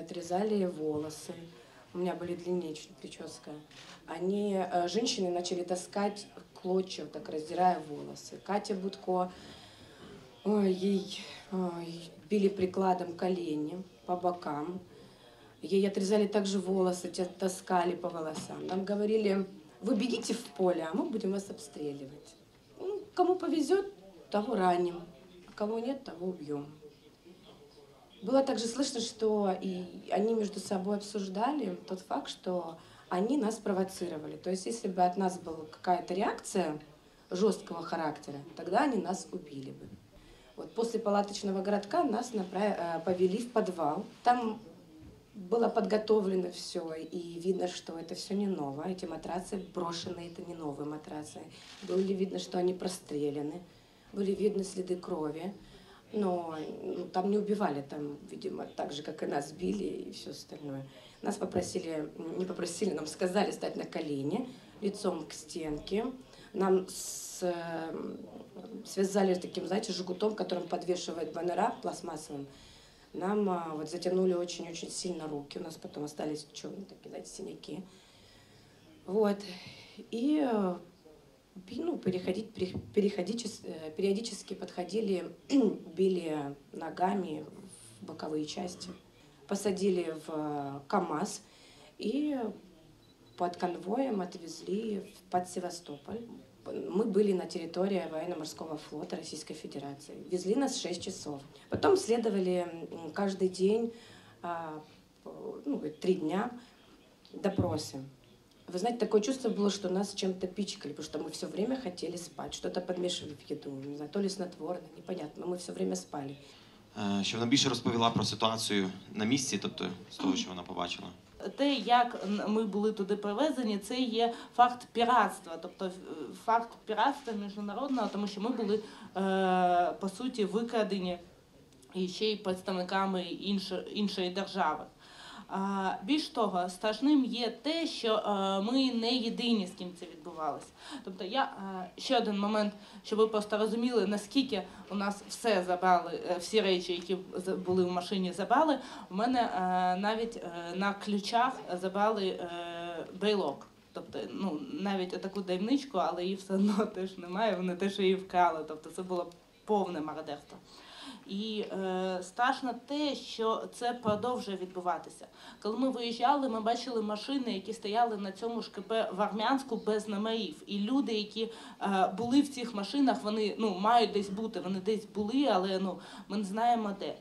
отрезали волосы. У меня были длиннее чуть прическа. Они, э, женщины начали таскать клочья, так раздирая волосы. Катя Будко, ой, ей ой, били прикладом колени по бокам. Ей отрезали также волосы, те таскали по волосам. Нам говорили, вы бегите в поле, а мы будем вас обстреливать. Ну, кому повезет, того раним, а кого нет, того убьем. Было также слышно, что и они между собой обсуждали тот факт, что они нас провоцировали. То есть, если бы от нас была какая-то реакция жесткого характера, тогда они нас убили бы. Вот после палаточного городка нас направ... э, повели в подвал. Там было подготовлено все, и видно, что это все не новое. Эти матрасы брошены, это не новые матрасы. Было видно, что они прострелены, были видны следы крови. Но ну, там не убивали, там, видимо, так же, как и нас били и все остальное. Нас попросили, не попросили, нам сказали стать на колени, лицом к стенке. Нам с, э, связали таким, знаете, жгутом, которым подвешивают баннера пластмассовым. Нам а, вот затянули очень-очень сильно руки. У нас потом остались черные такие, знаете, синяки. Вот. И э, ну, переходить, переходить, э, периодически подходили, били ногами в боковые части, посадили в КАМАЗ и под конвоем отвезли под Севастополь. Мы были на территории военно-морского флота Российской Федерации. Везли нас 6 часов. Потом следовали каждый день, а, ну, три дня, допросы. Вы знаете, такое чувство было, что нас чем-то пичкали, потому что мы все время хотели спать, что-то подмешивали в еду, не знаю, то ли снотворное, непонятно, но мы все время спали. Е, Що вона більше розповіла про ситуацію на місці, тобто з того, що вона побачила. Те, як ми були туди привезені, це є факт піратства, тобто е, факт піратства міжнародного, тому що ми були е, по суті викрадені і ще й представниками іншої, іншої держави. Більш того, страшним є те, що е, ми не єдині, з ким це відбувалося. Тобто, я е, ще один момент, щоб ви просто розуміли, наскільки у нас все забрали, е, всі речі, які були в машині, забрали. У мене навіть на ключах забрали брелок. Тобто, ну навіть таку дрібничку, але її все одно теж немає. Вони теж її вкрали. Тобто, це було повне мародерство. І е, страшно те, що це продовжує відбуватися. Коли ми виїжджали, ми бачили машини, які стояли на цьому ж КП в Армянську без номерів. І люди, які е, були в цих машинах, вони ну мають десь бути. Вони десь були, але ну ми не знаємо де.